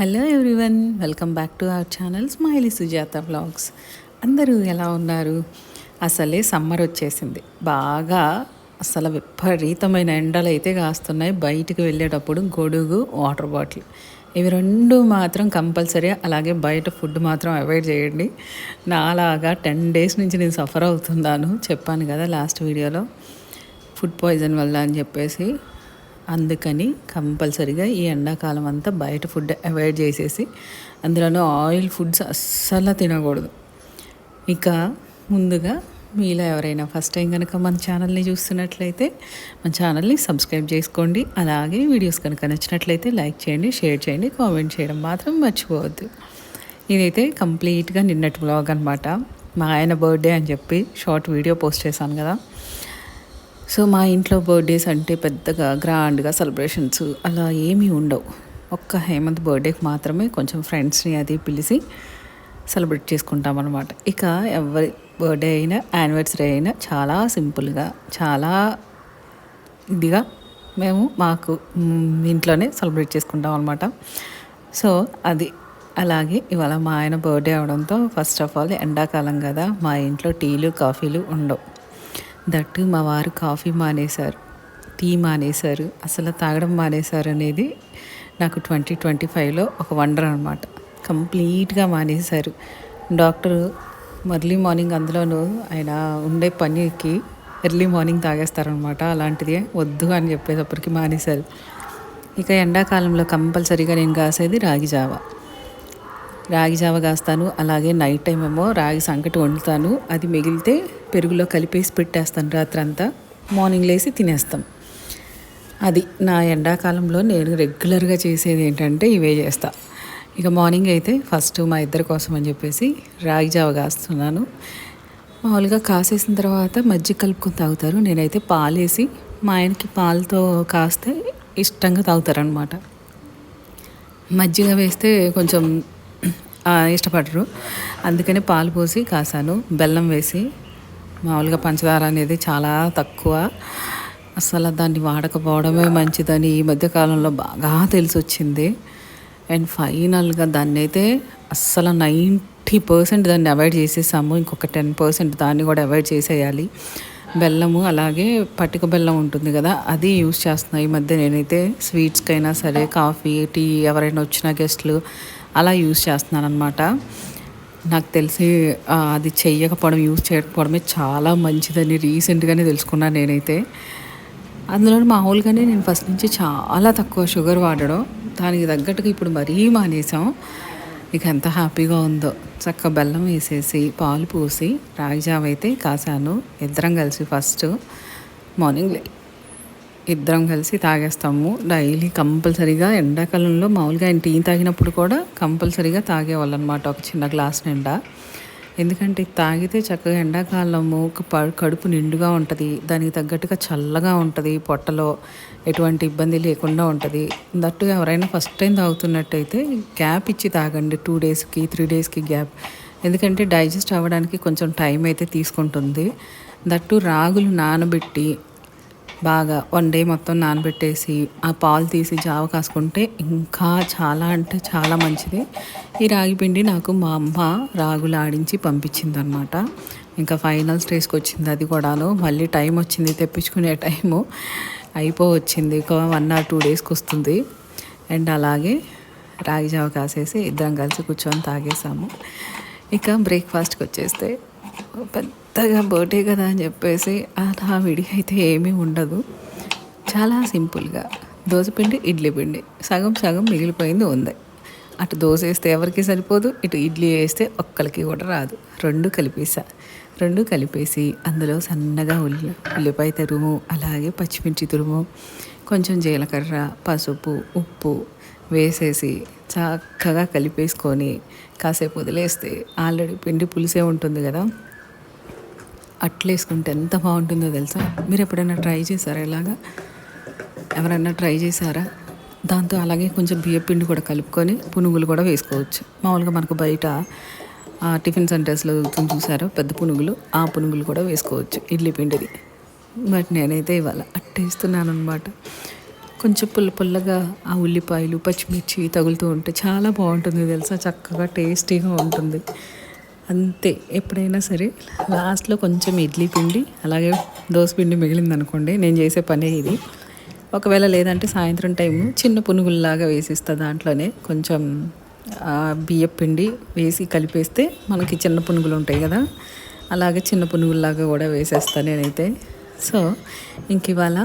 Hello everyone welcome back to our channel smiley Sujatha vlogs. అందరూ ఎలా ఉన్నారు? అసలే సమ్మర్ వచ్చేసింది. బాగా అసలు విపరీతమైన ఎండలు అయితే కాస్తున్నాయి. బయటికి వెళ్ళేటప్పుడు గొడుగు వాటర్ బాటిల్. ఇవి రెండు మాత్రం కంపల్సరీ. అలాగే బయట ఫుడ్ మాత్రం అవాయిడ్ చేయండి. నాలాగా టెన్ డేస్ నుంచి నేను సఫర్ అవుతున్నాను. చెప్పాను కదా లాస్ట్ వీడియోలో. ఫుడ్ పాయిజన్ వల్ల అని చెప్పేసి. అందుకని కంపల్సరిగా ఈ ఎండాకాలం అంతా బయట ఫుడ్ అవాయిడ్ చేసేసి అందులోనూ ఆయిల్ ఫుడ్స్ అస్సలు తినకూడదు. ఇక ముందుగా మీలో ఎవరైనా ఫస్ట్ టైం కనుక మన ఛానల్ని చూస్తున్నట్లయితే మన ఛానల్ని సబ్స్క్రైబ్ చేసుకోండి. అలాగే వీడియోస్ కనుక నచ్చినట్లయితే లైక్ చేయండి షేర్ చేయండి కామెంట్ చేయడం మాత్రం మర్చిపోవద్దు. ఇదైతే కంప్లీట్గా నిన్నటి బ్లాగ్ అనమాట మా ఆయన బర్త్డే అని చెప్పి షార్ట్ వీడియో పోస్ట్ చేశాను కదా. సో మా ఇంట్లో బర్త్డేస్ అంటే పెద్దగా గ్రాండ్గా సెలబ్రేషన్స్ అలా ఏమీ ఉండవు. ఒక్క హేమంత్ బర్త్డేకి మాత్రమే కొంచెం ఫ్రెండ్స్ని అది పిలిచి సెలబ్రేట్ చేసుకుంటాం అనమాట ఇక ఎవరి బర్త్డే అయినా యానివర్సరీ అయినా చాలా సింపుల్గా చాలా ఇదిగా మేము మాకు ఇంట్లోనే సెలబ్రేట్ చేసుకుంటాం అనమాట సో అది అలాగే ఇవాళ మా ఆయన బర్త్డే అవడంతో ఫస్ట్ ఆఫ్ ఆల్ ఎండాకాలం కదా మా ఇంట్లో టీలు కాఫీలు ఉండవు. దట్టు మా వారు కాఫీ మానేశారు టీ మానేశారు అసలు తాగడం మానేశారు అనేది నాకు ట్వంటీ ట్వంటీ ఫైవ్లో ఒక వండర్ అనమాట కంప్లీట్గా మానేశారు. డాక్టరు ఎర్లీ మార్నింగ్ అందులోనూ ఆయన ఉండే పనికి ఎర్లీ మార్నింగ్ తాగేస్తారనమాట అలాంటిది వద్దు అని చెప్పేటప్పటికి మానేశారు. ఇక ఎండాకాలంలో కంపల్సరీగా నేను కాసేది రాగి జావా. రాగి జావ కాస్తాను అలాగే నైట్ టైం ఏమో రాగి సంకటి వండుతాను. అది మిగిలితే పెరుగులో కలిపేసి పెట్టేస్తాను రాత్రి అంతా మార్నింగ్ లేసి తినేస్తాం. అది నా ఎండాకాలంలో నేను రెగ్యులర్గా చేసేది ఏంటంటే ఇవే చేస్తా. ఇక మార్నింగ్ అయితే ఫస్ట్ మా ఇద్దరి కోసం అని చెప్పేసి రాగి జావ కాస్తున్నాను. మామూలుగా కాసేసిన తర్వాత మజ్జిగ కలుపుకొని తాగుతారు. నేనైతే పాలేసి మా ఆయనకి పాలతో కాస్తే ఇష్టంగా తాగుతారనమాట మజ్జిగ వేస్తే కొంచెం ఇష్టపడరు. అందుకని పాలు పోసి కాసాను. బెల్లం వేసి మామూలుగా పంచదార అనేది చాలా తక్కువ. అసలు దాన్ని వాడకపోవడమే మంచిదని ఈ మధ్యకాలంలో బాగా తెలిసి వచ్చింది అండ్ ఫైనల్గా దాన్ని అయితే అస్సలు నైంటీ పర్సెంట్ దాన్ని అవాయిడ్ చేసేసాము. ఇంకొక టెన్ పర్సెంట్ దాన్ని కూడా అవాయిడ్ చేసేయాలి. బెల్లము అలాగే పటిక బెల్లం ఉంటుంది కదా అది యూస్ చేస్తున్నాను ఈ మధ్య నేనైతే స్వీట్స్కైనా సరే కాఫీ టీ ఎవరైనా వచ్చిన గెస్ట్లు అలా యూస్ చేస్తున్నాను అనమాట నాకు తెలిసి అది చెయ్యకపోవడం యూజ్ చేయకపోవడమే చాలా మంచిదని రీసెంట్గానే తెలుసుకున్నాను నేనైతే. అందులో మామూలుగానే నేను ఫస్ట్ నుంచి చాలా తక్కువ షుగర్ వాడడం దానికి తగ్గట్టుగా ఇప్పుడు మరీ మానేసాం. ఇక ఎంత హ్యాపీగా ఉందో. చక్క బెల్లం వేసేసి పాలు పోసి రాగి జావ అయితే కాసాను. ఇద్దరం కలిసి ఫస్ట్ మార్నింగ్ లే- ఇద్దరం కలిసి తాగేస్తాము. డైలీ కంపల్సరీగా ఎండాకాలంలో మామూలుగా ఆయన టీ తాగినప్పుడు కూడా కంపల్సరీగా తాగేవాళ్ళు అనమాట ఒక చిన్న గ్లాస్ నిండా. ఎందుకంటే తాగితే చక్కగా ఎండాకాలము ఒక కడుపు నిండుగా ఉంటుంది. దానికి తగ్గట్టుగా చల్లగా ఉంటుంది పొట్టలో. ఎటువంటి ఇబ్బంది లేకుండా ఉంటుంది. దట్టు ఎవరైనా ఫస్ట్ టైం తాగుతున్నట్టయితే గ్యాప్ ఇచ్చి తాగండి. టూ డేస్కి త్రీ డేస్కి గ్యాప్. ఎందుకంటే డైజెస్ట్ అవ్వడానికి కొంచెం టైం అయితే తీసుకుంటుంది. దట్టు రాగులు నానబెట్టి బాగా వన్ డే మొత్తం నానబెట్టేసి ఆ పాలు తీసి జావ కాసుకుంటే ఇంకా చాలా అంటే చాలా మంచిది. ఈ రాగి పిండి నాకు మా అమ్మ రాగులు ఆడించి పంపించిందనమాట ఇంకా ఫైనల్ స్టేజ్కి వచ్చింది అది కూడాను. మళ్ళీ టైం వచ్చింది తెప్పించుకునే టైము అయిపో వచ్చింది ఒక వన్ ఆర్ టూ డేస్కి వస్తుంది. అండ్ అలాగే రాగి జావ కాసేసి ఇద్దరం కలిసి కూర్చొని తాగేసాము. ఇక బ్రేక్ఫాస్ట్కి వచ్చేస్తే పెద్దగా బర్త్డే కదా అని చెప్పేసి అలా విడి అయితే ఏమీ ఉండదు. చాలా సింపుల్గా దోశపిండి ఇడ్లీ పిండి. సగం సగం మిగిలిపోయింది ఉంది. అటు దోశ వేస్తే ఎవరికి సరిపోదు ఇటు ఇడ్లీ వేస్తే ఒక్కరికి కూడా రాదు. రెండు కలిపేసా. రెండు కలిపేసి అందులో సన్నగా ఉల్లి ఉల్లిపాయ తురుము అలాగే పచ్చిమిర్చి తురుము కొంచెం జీలకర్ర పసుపు ఉప్పు వేసేసి చక్కగా కలిపేసుకొని కాసేపు వదిలేస్తే ఆల్రెడీ పిండి పులిసే ఉంటుంది కదా. అట్లేసుకుంటే ఎంత బాగుంటుందో తెలుసా? మీరు ఎప్పుడైనా ట్రై చేశారా ఇలాగా? ఎవరైనా ట్రై చేశారా? దాంతో అలాగే కొంచెం బియ్య పిండి కూడా కలుపుకొని పునుగులు కూడా వేసుకోవచ్చు. మామూలుగా మనకు బయట టిఫిన్ సెంటర్స్లో చూసారు చూసారో? పెద్ద పునుగులు ఆ పునుగులు కూడా వేసుకోవచ్చు ఇడ్లీ పిండిది. బట్ నేనైతే ఇవాళ అట్టేస్తున్నాను అనమాట కొంచెం పుల్ల పుల్లగా ఆ ఉల్లిపాయలు పచ్చిమిర్చి తగులుతూ ఉంటే చాలా బాగుంటుంది తెలుసా? చక్కగా టేస్టీగా ఉంటుంది. అంతే. ఎప్పుడైనా సరే లాస్ట్లో కొంచెం ఇడ్లీ పిండి అలాగే దోశ పిండి మిగిలింది అనుకోండి నేను చేసే పనే ఇది. ఒకవేళ లేదంటే సాయంత్రం టైము చిన్న పునుగుల్లాగా వేసిస్తా దాంట్లోనే కొంచెం బియ్యం పిండి వేసి కలిపేస్తే మనకి చిన్న పునుగులు ఉంటాయి కదా? అలాగే చిన్న పునుగుల్లాగా కూడా వేసేస్తాను నేనైతే. సో ఇంక ఇవాళ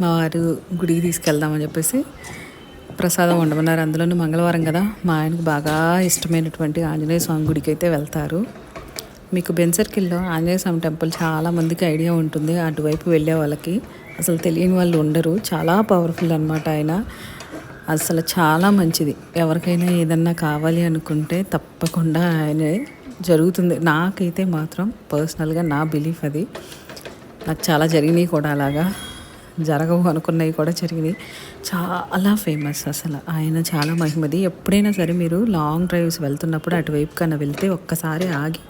మా వారు గుడికి తీసుకెళ్దామని చెప్పేసి ప్రసాదం వండమన్నారు అందులోనూ మంగళవారం కదా. మా ఆయనకు బాగా ఇష్టమైనటువంటి ఆంజనేయ స్వామి గుడికి అయితే వెళ్తారు. మీకు బెన్ సర్కిల్లో ఆంజనేయ స్వామి టెంపుల్ చాలామందికి ఐడియా ఉంటుంది. అటువైపు వెళ్ళే వాళ్ళకి అసలు తెలియని వాళ్ళు ఉండరు. చాలా పవర్ఫుల్ అనమాట ఆయన. అసలు చాలా మంచిది. ఎవరికైనా ఏదన్నా కావాలి అనుకుంటే తప్పకుండా ఆయన జరుగుతుంది. నాకైతే మాత్రం పర్సనల్గా నా బిలీఫ్ అది. నాకు చాలా జరిగినాయి కూడా అలాగా. జరగవు అనుకున్నవి కూడా జరిగినాయి. చాలా ఫేమస్ అసలు. ఆయన చాలా మహిమది. ఎప్పుడైనా సరే మీరు లాంగ్ డ్రైవ్స్ వెళ్తున్నప్పుడు అటువైపు కన్నా వెళ్తే ఒక్కసారి ఆగి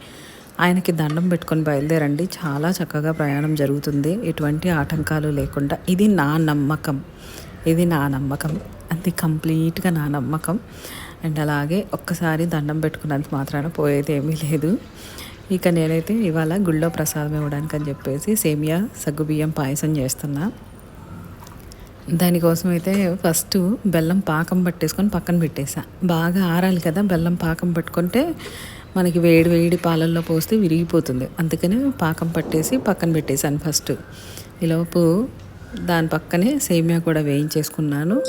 ఆయనకి దండం పెట్టుకొని బయలుదేరండి. చాలా చక్కగా ప్రయాణం జరుగుతుంది. ఎటువంటి ఆటంకాలు లేకుండా. ఇది నా నమ్మకం. ఇది నా నమ్మకం. అది కంప్లీట్గా నా నమ్మకం. అండ్ అలాగే ఒక్కసారి దండం పెట్టుకున్నంత మాత్రాన పోయేది ఏమీ లేదు. ఇక నేనైతే ఇవాళ గుళ్ళో ప్రసాదం ఇవ్వడానికి అని చెప్పేసి సేమియా సగ్గుబియ్యం పాయసం చేస్తున్నా. దానికోసం అయితే ఫస్ట్ బెల్లం పాకం పట్టేసుకొని పక్కన పెట్టేసా. బాగా ఆరాలి కదా బెల్లం పాకం పట్టుకుంటే మనకి వేడి వేడి పాలల్లో పోస్తే విరిగిపోతుంది. అందుకని పాకం పట్టేసి పక్కన పెట్టేశాను ఫస్ట్. ఈలోపు దాని పక్కనే సేమియా కూడా వేయించేసుకున్నాను.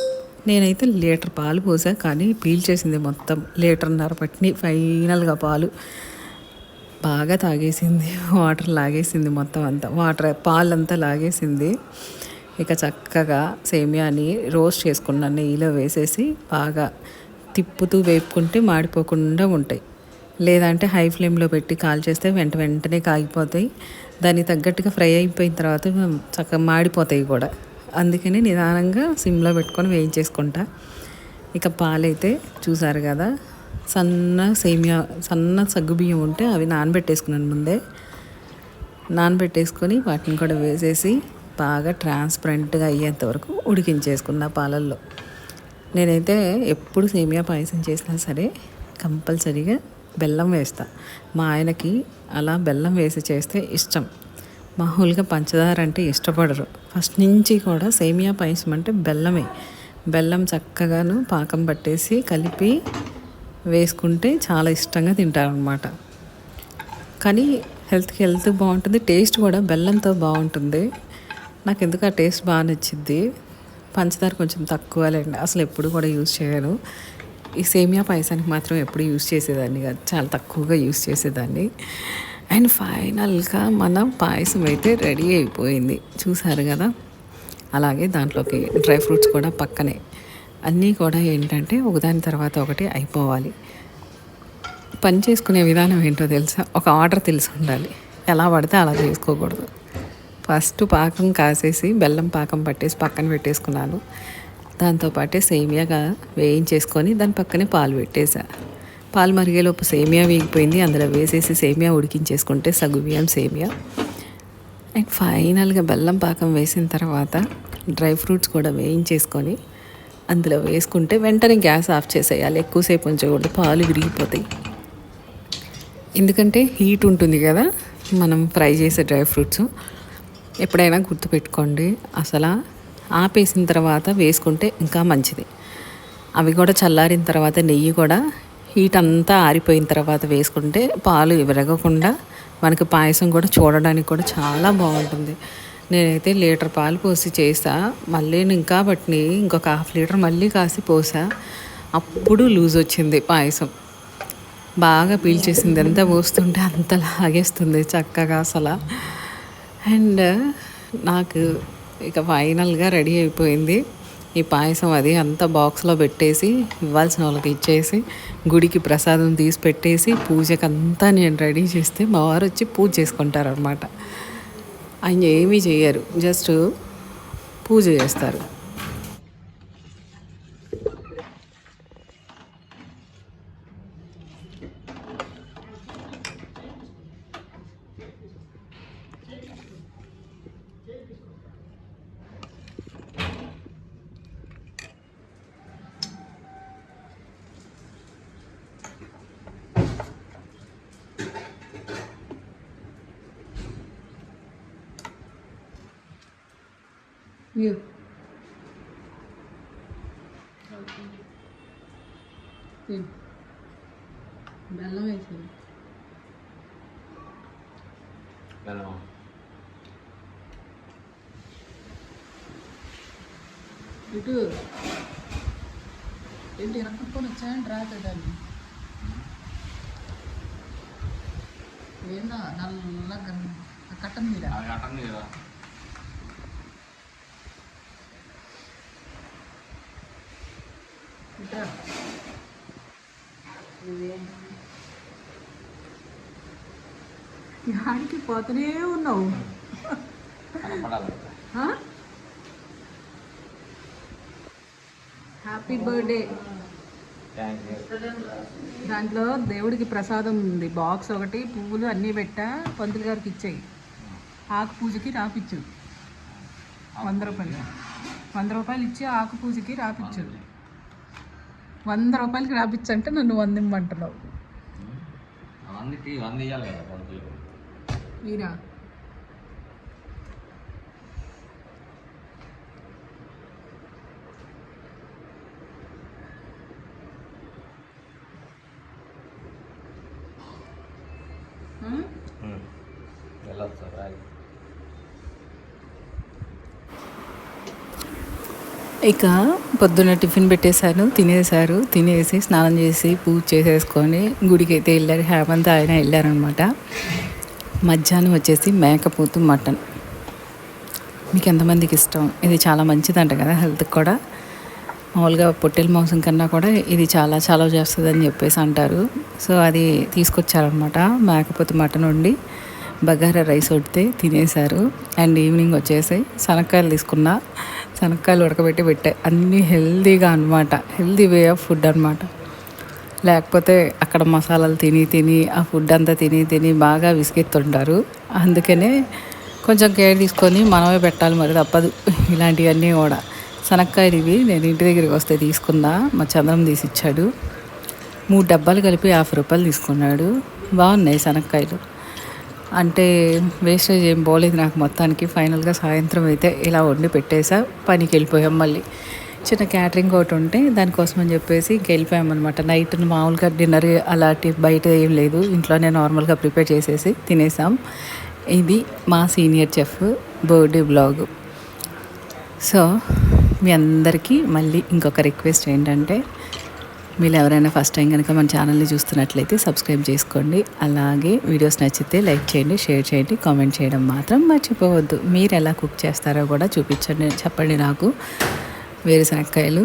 నేనైతే లీటర్ పాలు పోసా కానీ పీల్చేసింది మొత్తం. లీటర్న్నర పట్టిని ఫైనల్గా పాలు. బాగా తాగేసింది వాటర్ లాగేసింది మొత్తం అంతా. వాటర్ పాలంతా లాగేసింది. ఇక చక్కగా సేమియాని రోస్ట్ చేసుకున్న నెయ్యిలో వేసేసి బాగా తిప్పుతూ వేపుకుంటే మాడిపోకుండా ఉంటాయి. లేదంటే హై ఫ్లేమ్లో పెట్టి కాల్ చేస్తే వెంట వెంటనే కాగిపోతాయి. దానికి తగ్గట్టుగా ఫ్రై అయిపోయిన తర్వాత చక్కగా మాడిపోతాయి కూడా. అందుకని నిదానంగా సిమ్లో పెట్టుకొని వేయించేసుకుంటా. ఇక పాలైతే చూసారు కదా సన్న సేమియా సన్న సగ్గుబియ్యం ఉంటే అవి నానబెట్టేసుకున్నాను ముందే. నానబెట్టేసుకొని వాటిని కూడా వేసేసి బాగా ట్రాన్స్పరెంట్గా అయ్యేంత వరకు ఉడికించేసుకున్న పాలల్లో. నేనైతే ఎప్పుడు సేమియా పాయసం చేసినా సరే కంపల్సరీగా బెల్లం వేస్తా. మా ఆయనకి అలా బెల్లం వేసి చేస్తే ఇష్టం. మామూలుగా పంచదార అంటే ఇష్టపడరు. ఫస్ట్ నుంచి కూడా సేమియా పాయసం అంటే బెల్లమే. బెల్లం చక్కగాను పాకం పట్టేసి కలిపి వేసుకుంటే చాలా ఇష్టంగా తింటారనమాట కానీ హెల్త్కి హెల్త్ బాగుంటుంది టేస్ట్ కూడా బెల్లంతో బాగుంటుంది. నాకు ఎందుకు ఆ టేస్ట్ బాగా నచ్చింది? పంచదార కొంచెం తక్కువ లేండి అసలు ఎప్పుడు కూడా యూజ్ చేయను. ఈ సేమియా పాయసానికి మాత్రం ఎప్పుడు యూజ్ చేసేదాన్ని కాదు. చాలా తక్కువగా యూజ్ చేసేదాన్ని. అండ్ ఫైనల్గా మన పాయసం అయితే రెడీ అయిపోయింది. చూసారు కదా? అలాగే దాంట్లోకి డ్రై ఫ్రూట్స్ కూడా పక్కనే. అన్నీ కూడా ఏంటంటే ఒకదాని తర్వాత ఒకటి అయిపోవాలి. పని చేసుకునే విధానం ఏంటో తెలుసా? ఒక ఆర్డర్ తెలిసి ఉండాలి. ఎలా పడితే అలా చేసుకోకూడదు. ఫస్ట్ పాకం కాసేసి బెల్లం పాకం పట్టేసి పక్కన పెట్టేసుకున్నాను. దాంతోపాటే సేమియాగా వేయించేసుకొని దాని పక్కనే పాలు పెట్టేసా. పాలు మరిగేలోపు సేమియా వేగిపోయింది. అందులో వేసేసి సేమియా ఉడికించేసుకుంటే సగుబియ్యం సేమియా. అండ్ ఫైనల్గా బెల్లం పాకం వేసిన తర్వాత డ్రై ఫ్రూట్స్ కూడా వేయించేసుకొని అందులో వేసుకుంటే వెంటనే గ్యాస్ ఆఫ్ చేసేయాలి. ఎక్కువసేపు ఉంచకూడదు. పాలు విరిగిపోతాయి. ఎందుకంటే హీట్ ఉంటుంది కదా. మనం ఫ్రై చేసే డ్రై ఫ్రూట్స్. ఎప్పుడైనా గుర్తుపెట్టుకోండి. అసలు ఆపేసిన తర్వాత వేసుకుంటే ఇంకా మంచిది. అవి కూడా చల్లారిన తర్వాత నెయ్యి కూడా హీట్ అంతా ఆరిపోయిన తర్వాత వేసుకుంటే పాలు విరగకుండా మనకి పాయసం కూడా చూడడానికి కూడా చాలా బాగుంటుంది. నేనైతే లీటర్ పాలు పోసి చేసా. మళ్ళీ నేను ఇంకా బట్టిని ఇంకొక హాఫ్ లీటర్ మళ్ళీ కాసి పోసా. అప్పుడు లూజ్ వచ్చింది పాయసం. బాగా పీల్చేసింది ఎంత పోస్తుంటే అంత లాగేస్తుంది చక్కగా అసలు. అండ్ నాకు ఇక ఫైనల్గా రెడీ అయిపోయింది. ఈ పాయసం అది అంతా బాక్స్లో పెట్టేసి ఇవ్వాల్సిన వాళ్ళకి ఇచ్చేసి గుడికి ప్రసాదం తీసి పెట్టేసి పూజకంతా నేను రెడీ చేస్తే మా వారు వచ్చి పూజ చేసుకుంటారనమాట ఆయన ఏమీ చేయరు జస్ట్ పూజ చేస్తారు. ఇయ్యో. తిను. బెల్లం వేసింది బెల్లం ఇటు ఏంటి ఇరక్కుని వచ్చాయని రాత దాన్ని ఏందా నల్లగా ఆ కట్టం మీద అది కట్టండి కదా యాడికి పోతూనే ఉన్నావు. హ్యాపీ బర్త్డే దాంట్లో దేవుడికి ప్రసాదం ఉంది. బాక్స్ ఒకటి పువ్వులు అన్నీ పెట్టా పంతులు గారికి ఇచ్చేయి. ఆకు పూజకి రాపిచ్చు. వంద రూపాయలు. వంద రూపాయలు ఇచ్చి ఆకు పూజకి రాపిచ్చు. వంద రూపాయలకి రాపిచ్చు అంటే నన్ను వంద ఇమ్మంటున్నావు మీరా ఇక పొద్దున్న టిఫిన్ పెట్టేశారు తినేశారు. తినేసి స్నానం చేసి పూజ చేసేసుకొని గుడికి అయితే వెళ్ళారు. హేమంత్ ఆయన వెళ్ళారనమాట మధ్యాహ్నం వచ్చేసి మేకపోతు మటన్. మీకు ఎంతమందికి ఇష్టం? ఇది చాలా మంచిదంట కదా హెల్త్కి కూడా. మామూలుగా పొట్టెల మాంసం కన్నా కూడా ఇది చాలా చాలా చేస్తుందని చెప్పేసి అంటారు. సో అది తీసుకొచ్చారనమాట మేకపోతు మటన్ వండి బగారా రైస్ వడితే తినేశారు. అండ్ ఈవినింగ్ వచ్చేసి శనక్కాయలు తీసుకున్నా. శనక్కాయలు ఉడకబెట్టి పెట్టాయి అన్నీ హెల్తీగా అనమాట హెల్దీ వే ఆఫ్ ఫుడ్ అనమాట లేకపోతే అక్కడ మసాలాలు తిని తిని ఆ ఫుడ్ అంతా తిని తిని బాగా విసిగెత్తుంటారు అందుకనే కొంచెం కేర్ తీసుకొని మనమే పెట్టాలి మరి తప్పదు. ఇలాంటివన్నీ కూడా. శనక్కాయలు ఇవి నేను ఇంటి దగ్గరికి వస్తే తీసుకుందా. మా చంద్రం తీసి ఇచ్చాడు మూడు డబ్బాలు కలిపి యాభై రూపాయలు తీసుకున్నాడు. బాగున్నాయి శనక్కాయలు అంటే వేస్టేజ్ ఏం పోలేదు నాకు మొత్తానికి. ఫైనల్గా సాయంత్రం అయితే ఇలా వండి పెట్టేసా. పనికి వెళ్ళిపోయాం మళ్ళీ. చిన్న క్యాటరింగ్ ఒకటి ఉంటే దానికోసం అని చెప్పేసి ఇంక నైట్ మామూలుగా డిన్నర్ అలాంటి బయట ఏం లేదు. ఇంట్లోనే నార్మల్గా ప్రిపేర్ చేసేసి తినేసాం. ఇది మా senior chef birthday blog so మీ అందరికీ మళ్ళీ ఇంకొక రిక్వెస్ట్ ఏంటంటే మీరు ఎవరైనా ఫస్ట్ టైం కనుక మన ఛానల్ని చూస్తున్నట్లయితే సబ్స్క్రైబ్ చేసుకోండి. అలాగే వీడియోస్ నచ్చితే లైక్ చేయండి షేర్ చేయండి కామెంట్ చేయడం మాత్రం మర్చిపోవద్దు. మీరు ఎలా కుక్ చేస్తారో కూడా చూపించండి చెప్పండి నాకు. వేరుశనక్కాయలు